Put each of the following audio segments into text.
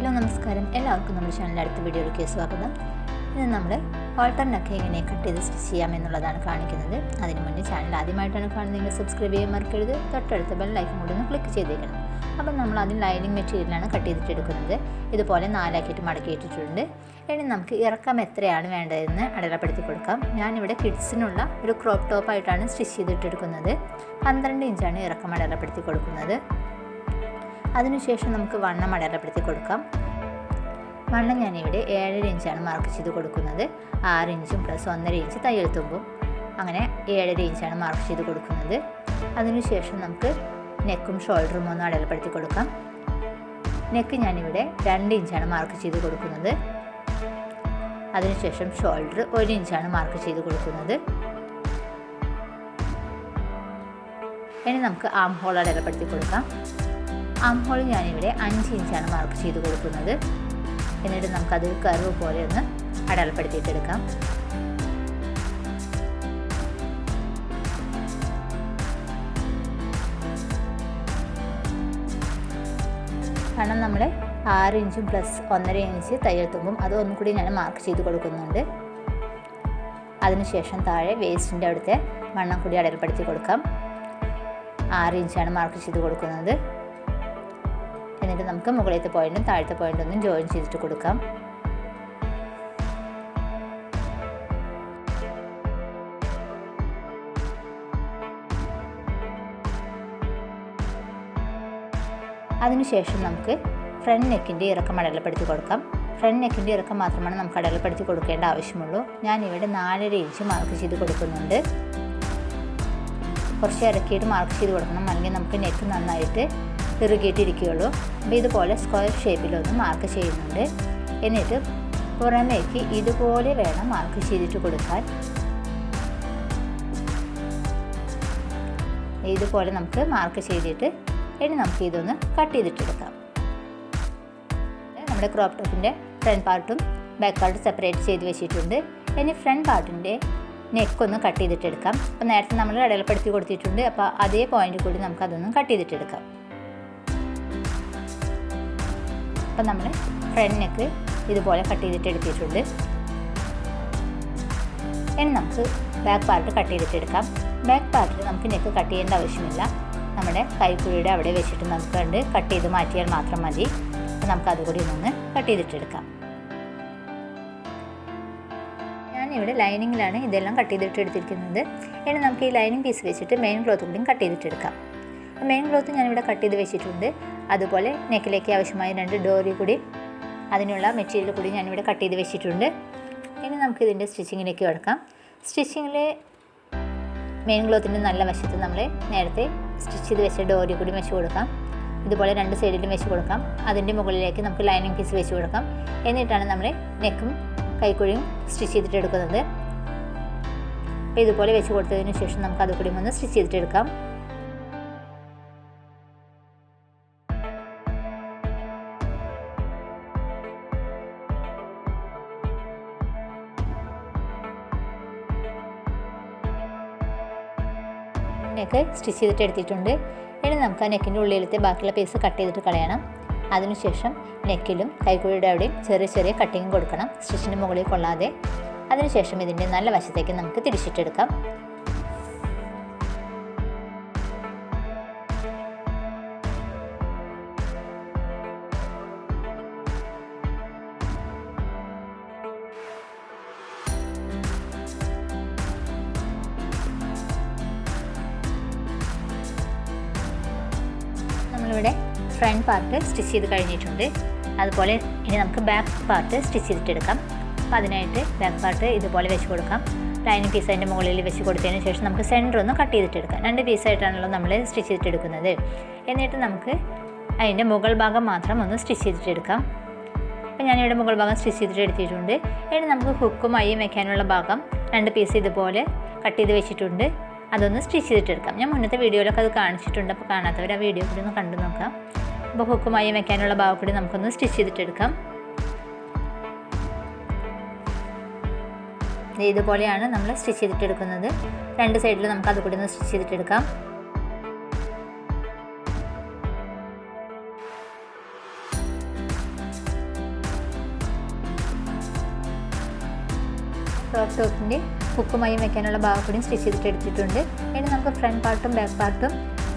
Hello നമസ്കാരം. എല്ലാവർക്കും നമ്മുടെ ചാനലിന്റെ അടുത്ത വീഡിയോയിലേക്ക് സ്വാഗതം. ഇന്ന് നമ്മൾ ഓൾട്ടറിനൊക്കെ എങ്ങനെ കട്ട് ചെയ്ത് സ്റ്റിച്ച് ചെയ്യാം എന്നുള്ളതാണ് കാണിക്കുന്നത്. അതിന് മുന്നേ ചാനൽ ആദ്യമായിട്ടാണ് കാണുന്നതെങ്കിൽ സബ്സ്ക്രൈബ് ചെയ്യാൻ മറക്കരുത്. തൊട്ടടുത്ത ബെൽ ലൈക്കും കൂടി ഒന്ന് ക്ലിക്ക് ചെയ്തേക്കണം. അപ്പം നമ്മൾ അതിന് ലൈനിങ് മെറ്റീരിയലാണ് കട്ട് ചെയ്തിട്ട് എടുക്കുന്നത്. ഇതുപോലെ നാലാക്കിയിട്ട് മടക്കിയിട്ടിട്ടുണ്ട് ഇനി നമുക്ക് ഇറക്കം എത്രയാണ് വേണ്ടതെന്ന് അടയാളപ്പെടുത്തി കൊടുക്കാം. ഞാനിവിടെ കിഡ്സിനുള്ള ഒരു ക്രോപ്പ് ടോപ്പായിട്ടാണ് സ്റ്റിച്ച് ചെയ്തിട്ടെടുക്കുന്നത് പന്ത്രണ്ട് ഇഞ്ചാണ് ഇറക്കം അടയാളപ്പെടുത്തി കൊടുക്കുന്നത്. അതിനുശേഷം നമുക്ക് വണ്ണം അടയാളപ്പെടുത്തി കൊടുക്കാം. വണ്ണം ഞാനിവിടെ ഏഴര ഇഞ്ചാണ് മാർക്ക് ചെയ്ത് കൊടുക്കുന്നത്. ആറ് ഇഞ്ചും പ്ലസ് ഒന്നര ഇഞ്ച് തയ്യൽ തുമ്പും. അങ്ങനെ ഏഴര ഇഞ്ചാണ് മാർക്ക് ചെയ്ത് കൊടുക്കുന്നത്. അതിനുശേഷം നമുക്ക് നെക്കും ഷോൾഡറും ഒന്ന് അടയാളപ്പെടുത്തി കൊടുക്കാം. നെക്ക് ഞാനിവിടെ രണ്ട് ഇഞ്ചാണ് മാർക്ക് ചെയ്ത് കൊടുക്കുന്നത്. അതിനുശേഷം ഷോൾഡർ ഒരു ഇഞ്ചാണ് മാർക്ക് ചെയ്ത് കൊടുക്കുന്നത്. ഇനി നമുക്ക് ആം ഹോൾ അടയാളപ്പെടുത്തി കൊടുക്കാം. ആം ഹോൾ ഞാനിവിടെ അഞ്ച് ഇഞ്ചാണ് മാർക്ക് ചെയ്ത് കൊടുക്കുന്നത്. എന്നിട്ട് നമുക്കത് കർവ് പോലെ ഒന്ന് അടയാളപ്പെടുത്തിയിട്ടെടുക്കാം. കാരണം നമ്മൾ ആറ് ഇഞ്ചും പ്ലസ് ഒന്നര ഇഞ്ച് തയ്യൽ തുമ്പും അത് ഒന്നും കൂടി ഞാൻ മാർക്ക് ചെയ്ത് കൊടുക്കുന്നുണ്ട്. അതിനുശേഷം താഴെ വേസ്റ്റിന്റെ അവിടുത്തെ വണ്ണം കൂടി അടയാളപ്പെടുത്തി കൊടുക്കാം. ആറ് ഇഞ്ചാണ് മാർക്ക് ചെയ്ത് കൊടുക്കുന്നത്. എന്നിട്ട് നമുക്ക് മുകളിലത്തെ പോയിന്റും താഴത്തെ പോയിന്റും ഒന്നും ജോയിൻ ചെയ്തിട്ട് കൊടുക്കാം. അതിനുശേഷം നമുക്ക് ഫ്രണ്ട് നെക്കിന്റെ ഇറക്കം അടയാളപ്പെടുത്തി കൊടുക്കാം. ഫ്രണ്ട് നെക്കിന്റെ ഇറക്കം മാത്രമാണ് നമുക്ക് അടയാളപ്പെടുത്തി കൊടുക്കേണ്ട ആവശ്യമുള്ളൂ. ഞാൻ ഇവിടെ നാലര ഇഞ്ച് മാർക്ക് ചെയ്ത് കൊടുക്കുന്നുണ്ട്. കുറച്ച് ഇറക്കിയിട്ട് മാർക്ക് ചെയ്ത് കൊടുക്കണം. അല്ലെങ്കിൽ നമുക്ക് നെക്ക് നന്നായിട്ട് ഇറുകിയിട്ടിരിക്കുകയുള്ളൂ അപ്പോൾ ഇതുപോലെ സ്ക്വയർ ഷേപ്പിലൊന്ന് മാർക്ക് ചെയ്യുന്നുണ്ട്. എന്നിട്ട് പുറമേക്ക് ഇതുപോലെ വേണം മാർക്ക് ചെയ്തിട്ട് കൊടുക്കാൻ. ഇതുപോലെ നമുക്ക് മാർക്ക് ചെയ്തിട്ട് ഇനി നമുക്ക് ഇതൊന്ന് കട്ട് ചെയ്തിട്ടെടുക്കാം. നമ്മുടെ ക്രോപ്പ് ടോപ്പിന്റെ ഫ്രണ്ട് പാർട്ടും ബാക്ക് പാർട്ടും സെപ്പറേറ്റ് ചെയ്ത് വെച്ചിട്ടുണ്ട്. ഇനി ഫ്രണ്ട് പാർട്ടിന്റെ നെക്കൊന്ന് കട്ട് ചെയ്തിട്ടെടുക്കാം. അപ്പോൾ നേരത്തെ നമ്മൾ അടയാളപ്പെടുത്തി കൊടുത്തിട്ടുണ്ട്. അപ്പോൾ അതേ പോയിന്റ് കൂടി നമുക്ക് അതൊന്ന് കട്ട് ചെയ്തിട്ടെടുക്കാം. അപ്പം നമ്മൾ ഫ്രണ്ട് ഇതുപോലെ കട്ട് ചെയ്തിട്ട് എടുത്തിട്ടുണ്ട്. ഇനി നമുക്ക് ബാക്ക് പാർട്ട് കട്ട് ചെയ്തിട്ട് എടുക്കാം. ബാക്ക് പാർട്ടിൽ നമുക്ക് നെക്ക് കട്ട് ചെയ്യേണ്ട ആവശ്യമില്ല. നമ്മുടെ കൈക്കുഴിയുടെ അവിടെ വെച്ചിട്ട് നമുക്ക് കണ്ട് കട്ട് ചെയ്ത് മാറ്റിയാൽ മാത്രം മതി. അപ്പം നമുക്ക് അതുകൂടി ഒന്ന് കട്ട് ചെയ്തിട്ട് ചെയ്തിട്ടെടുക്കാം ഞാനിവിടെ ലൈനിങ്ങിലാണ് ഇതെല്ലാം കട്ട് ചെയ്തിട്ട് എടുത്തിരിക്കുന്നത്. ഇനി നമുക്ക് ഈ ലൈനിങ് പീസ് വെച്ചിട്ട് മെയിൻ ക്ലോത്ത് കൂടി കട്ട് ചെയ്തിട്ടെടുക്കാം മെയിൻ ക്ലോത്ത് ഞാനിവിടെ കട്ട് ചെയ്ത് വെച്ചിട്ടുണ്ട്. അതുപോലെ നെക്കിലേക്ക് ആവശ്യമായ രണ്ട് ഡോറി കൂടി അതിനുള്ള മെറ്റീരിയൽ കൂടി ഞാനിവിടെ കട്ട് ചെയ്ത് വെച്ചിട്ടുണ്ട്. ഇനി നമുക്ക് ഇതിന്റെ സ്റ്റിച്ചിങ്ങിലേക്ക് കിടക്കാം. സ്റ്റിച്ചിങ്ങിൽ മെയിൻ ക്ലോത്തിന്റെ നല്ല വശത്ത് നമ്മൾ നേരത്തെ സ്റ്റിച്ച് ചെയ്ത് വെച്ച ഡോറി കൂടി വെച്ച് കൊടുക്കാം. ഇതുപോലെ രണ്ട് സൈഡിലും വെച്ച് കൊടുക്കാം. അതിന്റെ മുകളിലേക്ക് നമുക്ക് ലൈനിങ് പീസ് വെച്ച് കൊടുക്കാം. എന്നിട്ടാണ് നമ്മൾ നെക്കും കൈക്കുഴിയും സ്റ്റിച്ച് ചെയ്തിട്ട് എടുക്കുന്നത്. അപ്പോൾ ഇതുപോലെ വെച്ച് കൊടുത്തതിന് ശേഷം നമുക്ക് അതുകൂടി ഒന്ന് സ്റ്റിച്ച് ചെയ്തിട്ടെടുക്കാം നെക്ക് സ്റ്റിച്ച് ചെയ്തിട്ട് എടുത്തിട്ടുണ്ട്. ഇനി നമുക്ക് ആ നെക്കിന്റെ ഉള്ളിലത്തെ ബാക്കിയുള്ള പീസ് കട്ട് ചെയ്തിട്ട് കളയണം. അതിനുശേഷം നെക്കിലും കൈക്കുഴിയുടെ അവിടെയും ചെറിയ ചെറിയ കട്ടിങ് കൊടുക്കണം. സ്റ്റിച്ചിന്റെ മുകളിൽ കൊള്ളാതെ. അതിനുശേഷം ഇതിന്റെ നല്ല വശത്തേക്ക് നമുക്ക് തിരിച്ചിട്ടെടുക്കാം. നമ്മളിവിടെ ഫ്രണ്ട് പാർട്ട് സ്റ്റിച്ച് ചെയ്ത് കഴിഞ്ഞിട്ടുണ്ട്. അതുപോലെ ഇനി നമുക്ക് ബാക്ക് പാർട്ട് സ്റ്റിച്ച് ചെയ്തിട്ടെടുക്കാം. അപ്പോൾ അതിനായിട്ട് ബാക്ക് പാർട്ട് ഇതുപോലെ വെച്ച് കൊടുക്കാം. ലൈനിങ് പീസ് അതിന്റെ മുകളിൽ വെച്ച് കൊടുത്തതിന് ശേഷം നമുക്ക് സെന്റർ ഒന്ന് കട്ട് ചെയ്തിട്ടെടുക്കാം. രണ്ട് പീസായിട്ടാണല്ലോ നമ്മൾ സ്റ്റിച്ച് ചെയ്തിട്ടെടുക്കുന്നത്. എന്നിട്ട് നമുക്ക് അതിന്റെ മുകൾ ഭാഗം മാത്രം ഒന്ന് സ്റ്റിച്ച് ചെയ്തിട്ടെടുക്കാം. അപ്പോൾ ഞാനിവിടെ മുകൾ ഭാഗം സ്റ്റിച്ച് ചെയ്തിട്ട് എടുത്തിട്ടുണ്ട്. ഇനി നമുക്ക് ഹുക്കും അയ്യും വെക്കാനുള്ള ഭാഗം രണ്ട് പീസ് ഇതുപോലെ കട്ട് ചെയ്ത് വെച്ചിട്ടുണ്ട്. അതൊന്ന് സ്റ്റിച്ച് ചെയ്തിട്ടെടുക്കാം. ഞാൻ മുന്നത്തെ വീഡിയോയിലൊക്കെ അത് കാണിച്ചിട്ടുണ്ട്. അപ്പോൾ കാണാത്തവർ ആ വീഡിയോ കൂടി ഒന്ന് കണ്ടു നോക്കാം. അപ്പോൾ ഹുക്കുമായി വെക്കാനുള്ള ഭാഗം കൂടി നമുക്കൊന്ന് സ്റ്റിച്ച് ചെയ്തിട്ടെടുക്കാം. ഇതുപോലെയാണ് നമ്മൾ സ്റ്റിച്ച് ചെയ്തിട്ടെടുക്കുന്നത്. രണ്ട് സൈഡിൽ നമുക്ക് അതുകൂടി ഒന്ന് സ്റ്റിച്ച് ചെയ്തിട്ടെടുക്കാം. ക്രോപ്പ് ടോപ്പിന്റെ ഹുക്കുമായും വെക്കാനുള്ള ഭാഗം കൂടി സ്റ്റിച്ച് ചെയ്തിട്ട് എടുത്തിട്ടുണ്ട്. ഇനി നമുക്ക് ഫ്രണ്ട് പാർട്ടും ബാക്ക് പാർട്ടും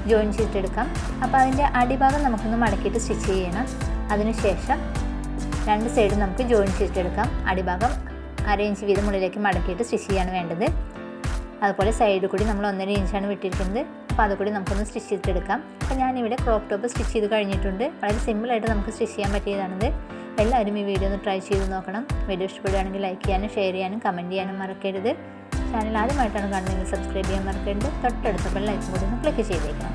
ജോയിൻ ചെയ്തിട്ടെടുക്കാം. അപ്പോൾ അതിന്റെ അടിഭാഗം നമുക്കൊന്ന് മടക്കിയിട്ട് സ്റ്റിച്ച് ചെയ്യണം. അതിനുശേഷം രണ്ട് സൈഡും നമുക്ക് ജോയിൻ ചെയ്തിട്ടെടുക്കാം. അടിഭാഗം അര ഇഞ്ച് വീതം ഉള്ളിലേക്ക് മടക്കിയിട്ട് സ്റ്റിച്ച് ചെയ്യാണ് വേണ്ടത്. അതുപോലെ സൈഡിൽ കൂടി നമ്മൾ ഒന്നര ഇഞ്ചാണ് വിട്ടിരിക്കുന്നത്. അപ്പോൾ അതുകൂടി നമുക്കൊന്ന് സ്റ്റിച്ച് ചെയ്തിട്ടെടുക്കാം. അപ്പോൾ ഞാനിവിടെ ക്രോപ്പ് ടോപ്പ് സ്റ്റിച്ച് ചെയ്ത് കഴിഞ്ഞിട്ടുണ്ട്. വളരെ സിമ്പിളായിട്ട് നമുക്ക് സ്റ്റിച്ച് ചെയ്യാൻ പറ്റിയതാണിത്. എല്ലാവരും ഈ വീഡിയോ ഒന്ന് ട്രൈ ചെയ്ത് നോക്കണം. വീഡിയോ ഇഷ്ടപ്പെടുകയാണെങ്കിൽ ലൈക്ക് ചെയ്യാനും ഷെയർ ചെയ്യാനും കമന്റ് ചെയ്യാനും മറക്കരുത്. ചാനൽ ആദ്യമായിട്ടാണ് കാണുന്നതെങ്കിൽ സബ്സ്ക്രൈബ് ചെയ്യാൻ മറക്കരുത്. തൊട്ടടുത്ത ബെല്ലൈക്കൻ കൂടി ഒന്ന് ക്ലിക്ക് ചെയ്തേക്കണം.